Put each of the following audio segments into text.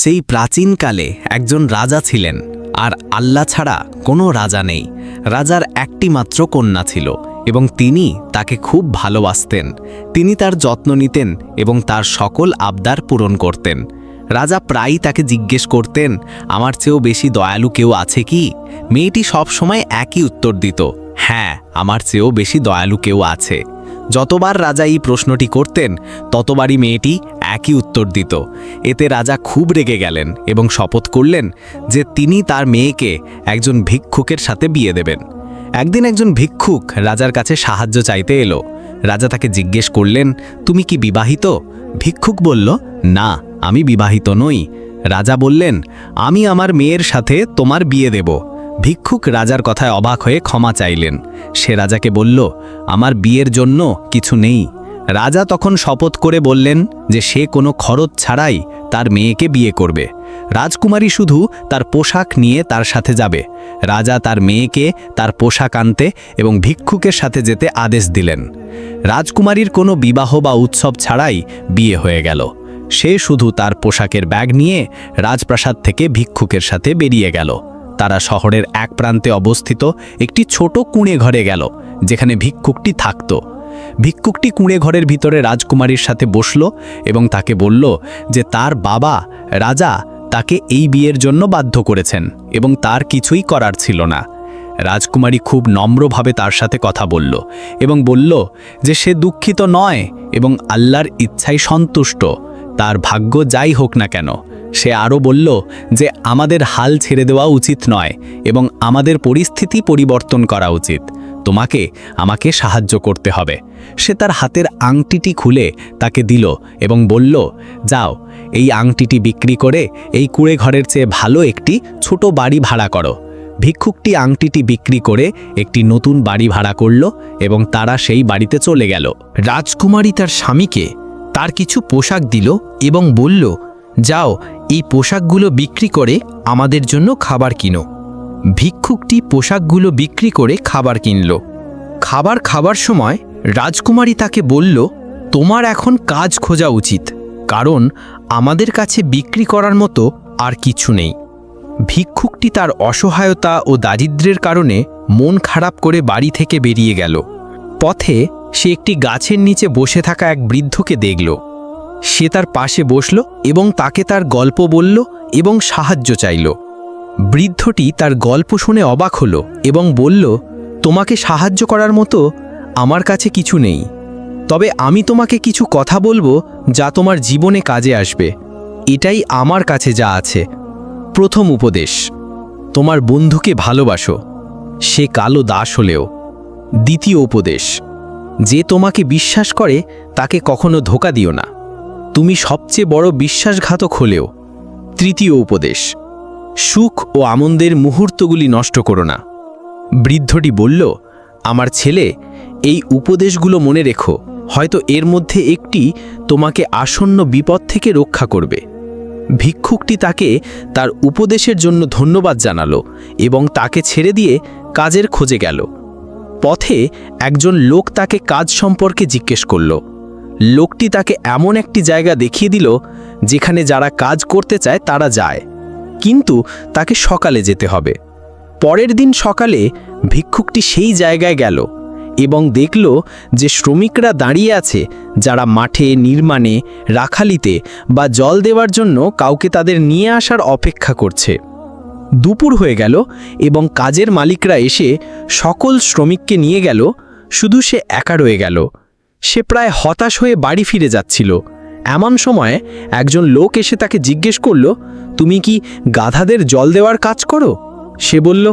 সেই প্রাচীনকালে একজন রাজা ছিলেন, আর আল্লাহ ছাড়া কোনো রাজা নেই। রাজার একটি মাত্র কন্যা ছিল, এবং তিনি তাকে খুব ভালোবাসতেন। তিনি তার যত্ন নিতেন এবং তার সকল আবদার পূরণ করতেন। রাজা প্রায়ই তাকে জিজ্ঞেস করতেন, আমার চেয়েও বেশি দয়ালু কেউ আছে কি? মেয়েটি সবসময় একই উত্তর দিত হ্যাঁ আমার চেয়েও বেশি দয়ালু কেউ আছে। যতবার রাজা এই প্রশ্নটি করতেন, ততবারই মেয়েটি একই উত্তর দিত। এতে রাজা খুব রেগে গেলেন এবং শপথ করলেন যে তিনি তার মেয়েকে একজন ভিক্ষুকের সাথে বিয়ে দেবেন। একদিন একজন ভিক্ষুক রাজার কাছে সাহায্য চাইতে এলো। রাজা তাকে জিজ্ঞেস করলেন, তুমি কি বিবাহিত? ভিক্ষুক বলল, না, আমি বিবাহিত নই। রাজা বললেন, আমি আমার মেয়ের সাথে তোমার বিয়ে দেব। ভিক্ষুক রাজার কথায় অবাক হয়ে ক্ষমা চাইলেন। সে রাজাকে বলল, আমার বিয়ের জন্য কিছু নেই। রাজা তখন শপথ করে বললেন যে সে কোনো খরচ ছাড়াই তার মেয়েকে বিয়ে করবে। রাজকুমারী শুধু তার পোশাক নিয়ে তার সাথে যাবে। রাজা তার মেয়েকে তার পোশাক আনতে এবং ভিক্ষুকের সাথে যেতে আদেশ দিলেন। রাজকুমারীর কোনো বিবাহ বা উৎসব ছাড়াই বিয়ে হয়ে গেল। সে শুধু তার পোশাকের ব্যাগ নিয়ে রাজপ্রাসাদ থেকে ভিক্ষুকের সাথে বেরিয়ে গেল। তারা শহরের এক প্রান্তে অবস্থিত একটি ছোট কুঁড়ে ঘরে গেল, যেখানে ভিক্ষুকটি থাকত। ভিক্ষুকটি কুঁড়ে ঘরের ভিতরে রাজকুমারীর সাথে বসল এবং তাকে বলল যে তার বাবা, রাজা, তাকে এই বিয়ের জন্য বাধ্য করেছেন এবং তার কিছুই করার ছিল না। রাজকুমারী খুব নম্রভাবে তার সাথে কথা বলল এবং বলল যে সে দুঃখিত নয় এবং আল্লাহর ইচ্ছাই সন্তুষ্ট। তার ভাগ্য যাই হোক না কেন, সে আরও বলল যে আমাদের হাল ছেড়ে দেওয়া উচিত নয় এবং আমাদের পরিস্থিতি পরিবর্তন করা উচিত। তোমাকে, আমাকে সাহায্য করতে হবে। সে তার হাতের আংটিটি খুলে তাকে দিল এবং বলল, যাও, এই আংটিটি বিক্রি করে এই কুড়ে ঘরের চেয়ে ভালো একটি ছোট বাড়ি ভাড়া করো। ভিক্ষুকটি আংটিটি বিক্রি করে একটি নতুন বাড়ি ভাড়া করল এবং তারা সেই বাড়িতে চলে গেল। রাজকুমারী তার স্বামীকে তার কিছু পোশাক দিল এবং বলল, যাও, এই পোশাকগুলো বিক্রি করে আমাদের জন্য খাবার কিনো। ভিক্ষুকটি পোশাকগুলো বিক্রি করে খাবার কিনল। খাবার খাবার সময় রাজকুমারী তাকে বলল, তোমার এখন কাজ খোঁজা উচিত, কারণ আমাদের কাছে বিক্রি করার মতো আর কিছু নেই। ভিক্ষুকটি তার অসহায়তা ও দারিদ্র্যের কারণে মন খারাপ করে বাড়ি থেকে বেরিয়ে গেল। পথে সে একটি গাছের নিচে বসে থাকা এক বৃদ্ধকে দেখল। সে তার পাশে বসল এবং তাকে তার গল্প বলল এবং সাহায্য চাইল। বৃদ্ধটি তার গল্প শুনে অবাক হলো এবং বলল, তোমাকে সাহায্য করার মতো আমার কাছে কিছু নেই। তবে আমি তোমাকে কিছু কথা বলব যা তোমার জীবনে কাজে আসবে। এটাই আমার কাছে যা আছে। প্রথম উপদেশ, তোমার বন্ধুকে ভালোবাসো। সে কালো দাস হলেও। দ্বিতীয় উপদেশ, যে তোমাকে বিশ্বাস করে, তাকে কখনো ধোকা দিও না। তুমি সবচেয়ে বড় বিশ্বাসঘাতক হলেও। তৃতীয় উপদেশ, সুখ ও আনন্দের মুহূর্তগুলি নষ্ট করো না। বৃদ্ধটি বলল, আমার ছেলে এই উপদেশগুলো মনে রেখো, হয়তো এর মধ্যে একটি তোমাকে আসন্ন বিপদ থেকে রক্ষা করবে। ভিক্ষুকটি তাকে তার উপদেশের জন্য ধন্যবাদ জানালো এবং তাকে ছেড়ে দিয়ে কাজের খোঁজে গেল। পথে একজন লোক তাকে কাজ সম্পর্কে জিজ্ঞেস করল। লোকটি তাকে এমন একটি জায়গা দেখিয়ে দিল, যেখানে যারা কাজ করতে চায় তারা যায়, কিন্তু তাকে সকালে যেতে হবে। পরের দিন সকালে ভিক্ষুকটি সেই জায়গায় গেল। এবং দেখল যে শ্রমিকরা দাঁড়িয়ে আছে যারা মাঠে, নির্মাণে, রাখালিতে বা জল দেওয়ার জন্য কাউকে তাদের নিয়ে আসার অপেক্ষা করছে। দুপুর হয়ে গেল এবং কাজের মালিকরা এসে সকল শ্রমিককে নিয়ে গেল, শুধু সে একা রয়ে গেল। সে প্রায় হতাশ হয়ে বাড়ি ফিরে যাচ্ছিল। এমন সময় একজন লোক এসে তাকে জিজ্ঞেস করল, তুমি কি গাধাদের জল দেওয়ার কাজ করো? সে বলল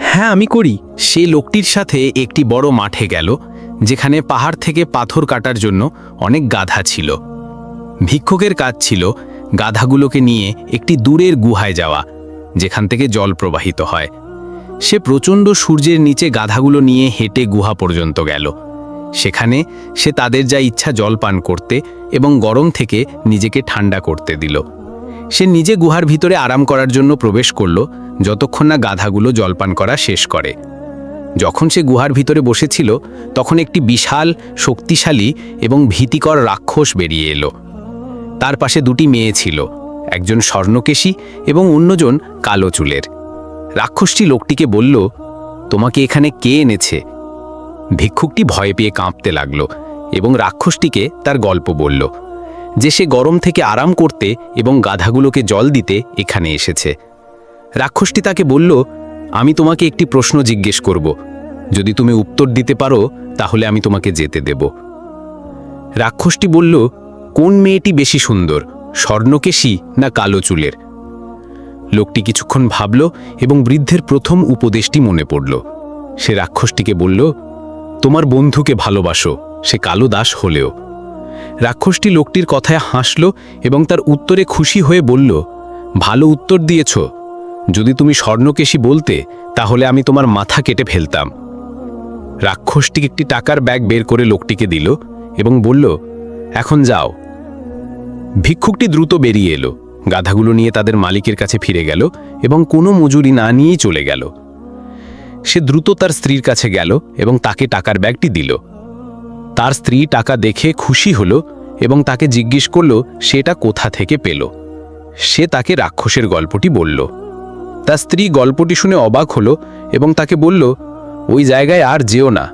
হ্যাঁ আমি করি। সে লোকটির সাথে একটি বড় মাঠে গেল, যেখানে পাহাড় থেকে পাথর কাটার জন্য অনেক গাধা ছিল। ভিক্ষুকের কাজ ছিল গাধাগুলোকে নিয়ে একটি দূরের গুহায় যাওয়া, যেখান থেকে জল প্রবাহিত হয়। সে প্রচণ্ড সূর্যের নিচে গাধাগুলো নিয়ে হেঁটে গুহা পর্যন্ত গেল। সেখানে সে তাদের যা ইচ্ছা জল পান করতে এবং গরম থেকে নিজেকে ঠান্ডা করতে দিল। সে নিজে গুহার ভিতরে আরাম করার জন্য প্রবেশ করল, যতক্ষণ না গাধাগুলো জলপান করা শেষ করে। যখন সে গুহার ভিতরে বসেছিল, তখন একটি বিশাল, শক্তিশালী এবং ভীতিকর রাক্ষস বেরিয়ে এলো। তার পাশে দুটি মেয়ে ছিল, একজন স্বর্ণকেশী এবং অন্যজন কালো চুলের। রাক্ষসটি লোকটিকে বলল, তোমাকে এখানে কে এনেছে? ভিক্ষুকটি ভয় পেয়ে কাঁপতে লাগল এবং রাক্ষসটিকে তার গল্প বলল যে সে গরম থেকে আরাম করতে এবং গাধাগুলোকে জল দিতে এখানে এসেছে। রাক্ষসটি তাকে বলল, আমি তোমাকে একটি প্রশ্ন জিজ্ঞেস করব। যদি তুমি উত্তর দিতে পারো, তাহলে আমি তোমাকে যেতে দেব। রাক্ষসটি বলল, কোন মেয়েটি বেশি সুন্দর, স্বর্ণকেশী না কালো চুলের? লোকটি কিছুক্ষণ ভাবল এবং বৃদ্ধের প্রথম উপদেশটি মনে পড়ল। সে রাক্ষসটিকে বলল, তোমার বন্ধুকে ভালোবাসো, সে কালো দাস হলেও। রাক্ষসটি লোকটির কথায় হাসল এবং তার উত্তরে খুশি হয়ে বলল, ভালো উত্তর দিয়েছ। যদি তুমি স্বর্ণকেশী বলতে, তাহলে আমি তোমার মাথা কেটে ফেলতাম। রাক্ষসটি একটি টাকার ব্যাগ বের করে লোকটিকে দিল এবং বলল, এখন যাও। ভিক্ষুকটি দ্রুত বেরিয়ে এলো, গাধাগুলো নিয়ে তাদের মালিকের কাছে ফিরে গেল এবং কোনো মজুরি না নিয়েই চলে গেল। সে দ্রুত তার স্ত্রীর কাছে গেল এবং তাকে টাকার ব্যাগটি দিল। তার স্ত্রী টাকা দেখে খুশি হলো এবং তাকে জিজ্ঞেস করল, সেটা কোথা থেকে পেল? সে তাকে রাক্ষসের গল্পটি বলল। তার স্ত্রী গল্পটি শুনে অবাক হলো এবং তাকে বলল, ওই জায়গায় আর যেও না,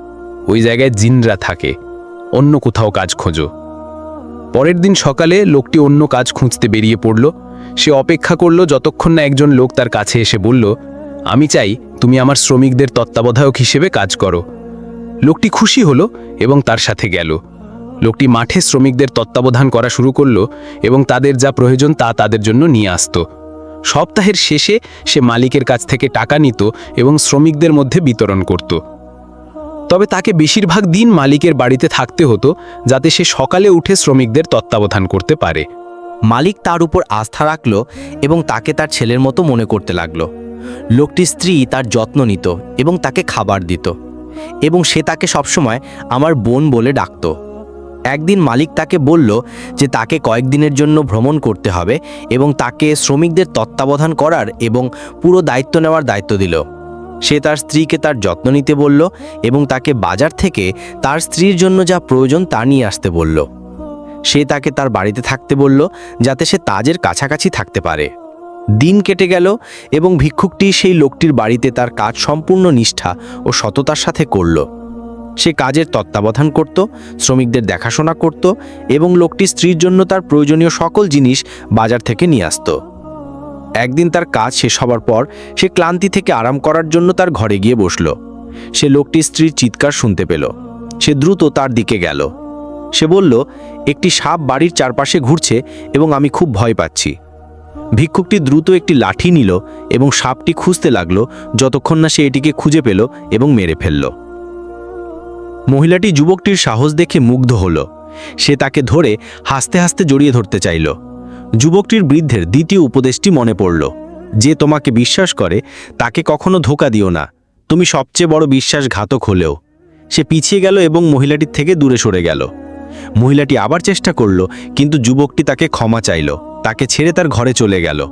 ওই জায়গায় জিনরা থাকে, অন্য কোথাও কাজ খোঁজো। পরের দিন সকালে লোকটি অন্য কাজ খুঁজতে বেরিয়ে পড়ল। সে অপেক্ষা করল যতক্ষণ না একজন লোক তার কাছে এসে বলল, আমি চাই তুমি আমার শ্রমিকদের তত্ত্বাবধায়ক হিসেবে কাজ করো। লোকটি খুশি হলো এবং তার সাথে গেল। লোকটি মাঠে শ্রমিকদের তত্ত্বাবধান করা শুরু করল এবং তাদের যা প্রয়োজন তা তাদের জন্য নিয়ে আসতো। সপ্তাহের শেষে সে মালিকের কাছ থেকে টাকা নিত এবং শ্রমিকদের মধ্যে বিতরণ করত। তবে তাকে বেশিরভাগ দিন মালিকের বাড়িতে থাকতে হতো, যাতে সে সকালে উঠে শ্রমিকদের তত্ত্বাবধান করতে পারে। মালিক তার উপর আস্থা রাখল এবং তাকে তার ছেলের মতো মনে করতে লাগল। লোকটির স্ত্রী তার যত্ন নিত এবং তাকে খাবার দিত। এবং সে তাকে সবসময় আমার বোন বলে ডাকত। একদিন মালিক তাকে বলল যে তাকে কয়েকদিনের জন্য ভ্রমণ করতে হবে এবং তাকে শ্রমিকদের তত্ত্বাবধান করার এবং পুরো দায়িত্ব নেওয়ার দায়িত্ব দিল। সে তার স্ত্রীকে তার যত্ন নিতে বলল এবং তাকে বাজার থেকে তার স্ত্রীর জন্য যা প্রয়োজন তা নিয়ে আসতে বলল। সে তাকে তার বাড়িতে থাকতে বলল যাতে সে তাজের কাছাকাছি থাকতে পারে। দিন কেটে গেল এবং ভিক্ষুকটি সেই লোকটির বাড়িতে তার কাজ সম্পূর্ণ নিষ্ঠা ও সততার সাথে করল। সে কাজের তত্ত্বাবধান করত, শ্রমিকদের দেখাশোনা করত এবং লোকটি স্ত্রীর জন্য তার প্রয়োজনীয় সকল জিনিস বাজার থেকে নিয়ে আসত। একদিন তার কাজ শেষ হবার পর সে ক্লান্তি থেকে আরাম করার জন্য তার ঘরে গিয়ে বসল। সে লোকটির স্ত্রীর চিৎকার শুনতে পেল। সে দ্রুত তার দিকে গেল। সে বলল, একটি সাপ বাড়ির চারপাশে ঘুরছে এবং আমি খুব ভয় পাচ্ছি। ভিক্ষুকটি দ্রুত একটি লাঠি নিল এবং সাপটি খুঁজতে লাগল যতক্ষণ না সে এটিকে খুঁজে পেল এবং মেরে ফেলল। মহিলাটি যুবকটির সাহস দেখে মুগ্ধ হল। সে তাকে ধরে হাসতে হাসতে জড়িয়ে ধরতে চাইল। যুবকটির বৃদ্ধের দ্বিতীয় উপদেশটি মনে পড়ল। যে তোমাকে বিশ্বাস করে, তাকে কখনো ধোকা দিও না। তুমি সবচেয়ে বড় বিশ্বাসঘাতক হলেও। সে পিছিয়ে গেল এবং মহিলাটির থেকে দূরে সরে গেল। মহিলাটি আবার চেষ্টা করল, কিন্তু যুবকটি তাকে ক্ষমা চাইল। তাকে ছেড়ে তার ঘরে চলে গেল।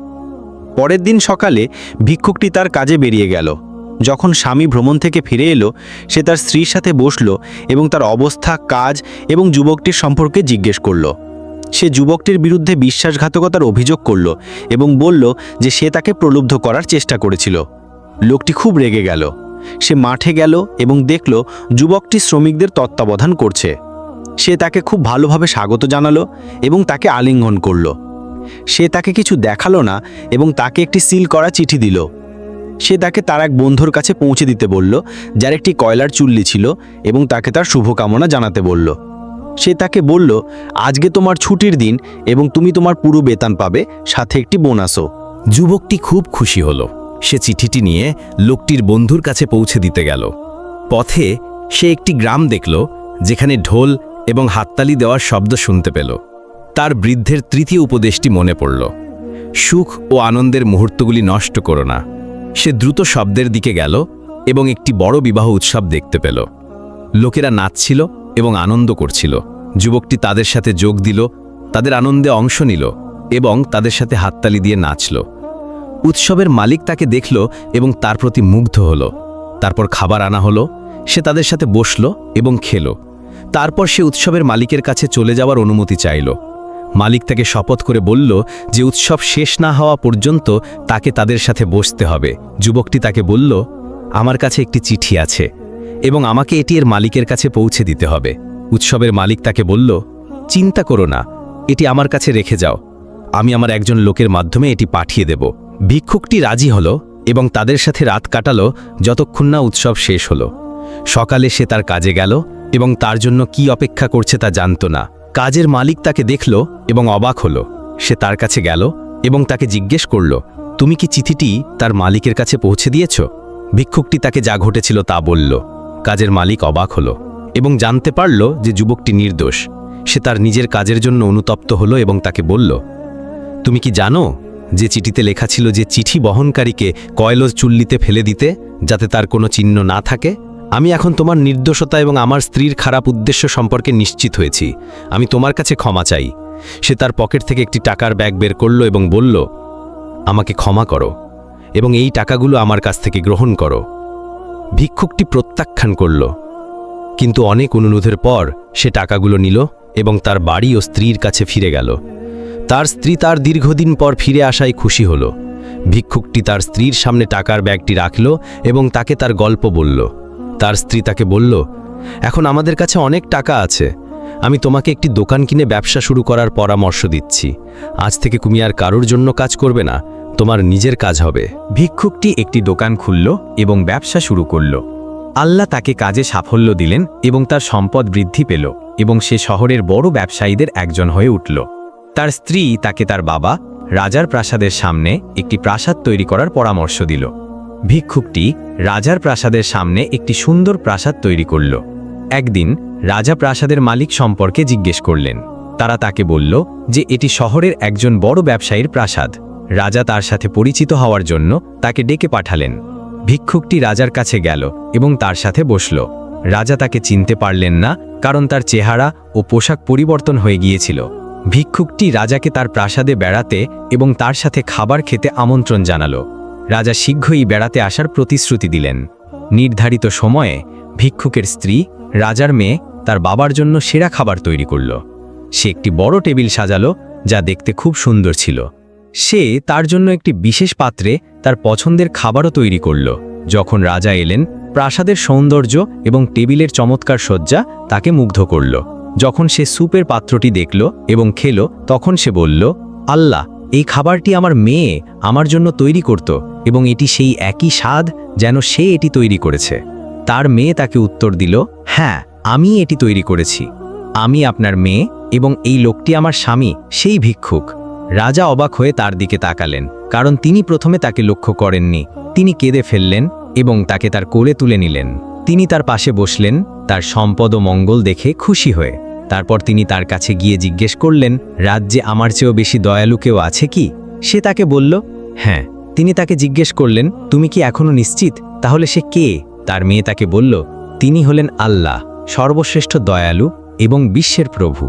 পরের দিন সকালে ভিক্ষুকটি তার কাজে বেরিয়ে গেল। যখন স্বামী ভ্রমণ থেকে ফিরে এলো, সে তার স্ত্রীর সাথে বসল এবং তার অবস্থা, কাজ এবং যুবকটির সম্পর্কে জিজ্ঞেস করল। সে যুবকটির বিরুদ্ধে বিশ্বাসঘাতকতার অভিযোগ করল এবং বলল যে সে তাকে প্রলুব্ধ করার চেষ্টা করেছিল। লোকটি খুব রেগে গেল। সে মাঠে গেল এবং দেখল যুবকটি শ্রমিকদের তত্ত্বাবধান করছে। সে তাকে খুব ভালোভাবে স্বাগত জানালো এবং তাকে আলিঙ্গন করল। সে তাকে কিছু দেখাল না এবং তাকে একটি সিল করা চিঠি দিল। সে তাকে তার এক বন্ধুর কাছে পৌঁছে দিতে বলল, যার একটি কয়লার চুল্লি ছিল এবং তাকে তার শুভকামনা জানাতে বলল। সে তাকে বলল, আজকে তোমার ছুটির দিন এবং তুমি তোমার পুরো বেতন পাবে, সাথে একটি বোনাসও। যুবকটি খুব খুশি হল। সে চিঠিটি নিয়ে লোকটির বন্ধুর কাছে পৌঁছে দিতে গেল। পথে সে একটি গ্রাম দেখল, যেখানে ঢোল এবং হাততালি দেওয়ার শব্দ শুনতে পেল। তার বৃদ্ধের তৃতীয় উপদেশটি মনে পড়ল। সুখ ও আনন্দের মুহূর্তগুলি নষ্ট করো না। সে দ্রুত শব্দের দিকে গেল এবং একটি বড় বিবাহ উৎসব দেখতে পেল। লোকেরা নাচছিল এবং আনন্দ করছিল। যুবকটি তাদের সাথে যোগ দিল, তাদের আনন্দে অংশ নিল এবং তাদের সাথে হাততালি দিয়ে নাচল। উৎসবের মালিক তাকে দেখল এবং তার প্রতি মুগ্ধ হল। তারপর খাবার আনা হলো, সে তাদের সাথে বসল এবং খেল। তারপর সে উৎসবের মালিকের কাছে চলে যাওয়ার অনুমতি চাইল। মালিক তাকে শপথ করে বলল যে উৎসব শেষ না হওয়া পর্যন্ত তাকে তাদের সাথে বসতে হবে। যুবকটি তাকে বলল, আমার কাছে একটি চিঠি আছে এবং আমাকে এটি এর মালিকের কাছে পৌঁছে দিতে হবে। উৎসবের মালিক তাকে বলল, চিন্তা করো না, এটি আমার কাছে রেখে যাও। আমি আমার একজন লোকের মাধ্যমে এটি পাঠিয়ে দেব। ভিক্ষুকটি রাজি হল এবং তাদের সাথে রাত কাটালো যতক্ষণ না উৎসব শেষ হলো। সকালে সে তার কাজে গেল এবং তার জন্য কি অপেক্ষা করছে তা জানত না। কাজের মালিক তাকে দেখল এবং অবাক হলো। সে তার কাছে গেল এবং তাকে জিজ্ঞেস করল, তুমি কি চিঠিটি তার মালিকের কাছে পৌঁছে দিয়েছ? ভিক্ষুকটি তাকে যা ঘটেছিল তা বলল। কাজের মালিক অবাক হলো এবং জানতে পারল যে যুবকটি নির্দোষ। সে তার নিজের কাজের জন্য অনুতপ্ত হলো এবং তাকে বলল, তুমি কি জানো যে চিঠিতে লেখা ছিল যে চিঠি বহনকারীকে কয়লোজ চুল্লিতে ফেলে দিতে যাতে তার কোনো চিহ্ন না থাকে? আমি এখন তোমার নির্দোষতা এবং আমার স্ত্রীর খারাপ উদ্দেশ্য সম্পর্কে নিশ্চিত হয়েছি। আমি তোমার কাছে ক্ষমা চাই। সে তার পকেট থেকে একটি টাকার ব্যাগ বের করল এবং বলল, আমাকে ক্ষমা করো এবং এই টাকাগুলো আমার কাছ থেকে গ্রহণ করো। ভিক্ষুকটি প্রত্যাখ্যান করল। কিন্তু অনেক অনুরোধের পর সে টাকাগুলো নিল এবং তার বাড়ি ও স্ত্রীর কাছে ফিরে গেল। তার স্ত্রী তার দীর্ঘদিন পর ফিরে আসায় খুশি হল। ভিক্ষুকটি তার স্ত্রীর সামনে টাকার ব্যাগটি রাখল এবং তাকে তার গল্প বলল। তার স্ত্রী তাকে বলল, এখন আমাদের কাছে অনেক টাকা আছে। আমি তোমাকে একটি দোকান কিনে ব্যবসা শুরু করার পরামর্শ দিচ্ছি। আজ থেকে তুমি আর কারোর জন্য কাজ করবে না। তোমার নিজের কাজ হবে ভিক্ষুকটি একটি দোকান খুলল এবং ব্যবসা শুরু করল। আল্লাহ তাকে কাজে সাফল্য দিলেন এবং তার সম্পদ বৃদ্ধি পেল এবং সে শহরের বড় ব্যবসায়ীদের একজন হয়ে উঠল। তার স্ত্রী তাকে তার বাবা, রাজার প্রাসাদের সামনে একটি প্রাসাদ তৈরি করার পরামর্শ দিল। ভিক্ষুকটি রাজার প্রাসাদের সামনে একটি সুন্দর প্রাসাদ তৈরি করল। একদিন রাজা প্রাসাদের মালিক সম্পর্কে জিজ্ঞেস করলেন। তারা তাকে বলল যে এটি শহরের একজন বড় ব্যবসায়ীর প্রাসাদ। রাজা তার সাথে পরিচিত হওয়ার জন্য তাকে ডেকে পাঠালেন। ভিক্ষুকটি রাজার কাছে গেল এবং তার সাথে বসল। রাজা তাকে চিনতে পারলেন না, কারণ তার চেহারা ও পোশাক পরিবর্তন হয়ে গিয়েছিল। ভিক্ষুকটি রাজাকে তার প্রাসাদে বেড়াতে এবং তার সাথে খাবার খেতে আমন্ত্রণ জানালো। রাজা শীঘ্রই বেড়াতে আসার প্রতিশ্রুতি দিলেন। নির্ধারিত সময়ে ভিক্ষুকের স্ত্রী, রাজার মেয়ে, তার বাবার জন্য সেরা খাবার তৈরি করল। সে একটি বড় টেবিল সাজালো, যা দেখতে খুব সুন্দর ছিল। সে তার জন্য একটি বিশেষ পাত্রে তার পছন্দের খাবারও তৈরি করল। যখন রাজা এলেন, প্রাসাদের সৌন্দর্য এবং টেবিলের চমৎকার সজ্জা তাকে মুগ্ধ করল। যখন সে স্যুপের পাত্রটি দেখল এবং খেল, তখন সে বলল, আল্লাহ, এই খাবারটি আমার মেয়ে আমার জন্য তৈরি করত। এবং এটি সেই একই স্বাদ যেন সে এটি তৈরি করেছে। তার মেয়ে তাকে উত্তর দিল হ্যাঁ আমি এটি তৈরি করেছি। আমি আপনার মেয়ে এবং এই লোকটি আমার স্বামী, সেই ভিক্ষুক। রাজা অবাক হয়ে তার দিকে তাকালেন, কারণ তিনি প্রথমে তাকে লক্ষ্য করেননি। তিনি কেঁদে ফেললেন এবং তাকে তার কোলে তুলে নিলেন। তিনি তার পাশে বসলেন, তার সম্পদ ও মঙ্গল দেখে খুশি হয়ে। তারপর তিনি তার কাছে গিয়ে জিজ্ঞেস করলেন, রাজ্যে আমার চেয়েও বেশি দয়ালু কেউ আছে কি? সে তাকে বলল হ্যাঁ তিনি তাকে জিজ্ঞেস করলেন, তুমি কি এখনও নিশ্চিত? তাহলে সে কে? তার মেয়ে তাকে বলল, তিনি হলেন আল্লাহ, সর্বশ্রেষ্ঠ দয়ালু এবং বিশ্বের প্রভু।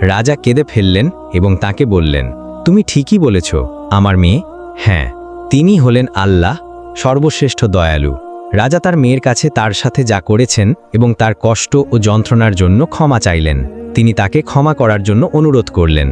রাজা কেঁদে ফেললেন এবং তাকে বললেন, তুমি ঠিকই বলেছ, আমার মেয়ে। হ্যাঁ তিনি হলেন আল্লাহ, সর্বশ্রেষ্ঠ দয়ালু। রাজা তার মেয়ের কাছে তার সাথে যা করেছেন এবং তার কষ্ট ও যন্ত্রণার জন্য ক্ষমা চাইলেন। তিনি তাকে ক্ষমা করার জন্য অনুরোধ করলেন।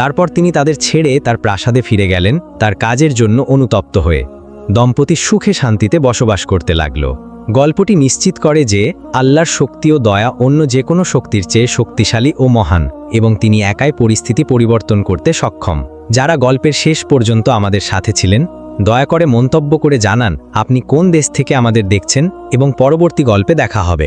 তারপর তিনি তাদের ছেড়ে তার প্রাসাদে ফিরে গেলেন, তার কাজের জন্য অনুতপ্ত হয়ে। দম্পতি সুখে শান্তিতে বসবাস করতে লাগল। গল্পটি নিশ্চিত করে যে, আল্লাহর শক্তি ও দয়া অন্য যে কোনো শক্তির চেয়ে শক্তিশালী ও মহান, এবং তিনি একাই পরিস্থিতি পরিবর্তন করতে সক্ষম। যারা গল্পের শেষ পর্যন্ত আমাদের সাথে ছিলেন, দয়া করে মন্তব্য করে জানান, আপনি কোন দেশ থেকে আমাদের দেখছেন, এবং পরবর্তী গল্পে দেখা হবে।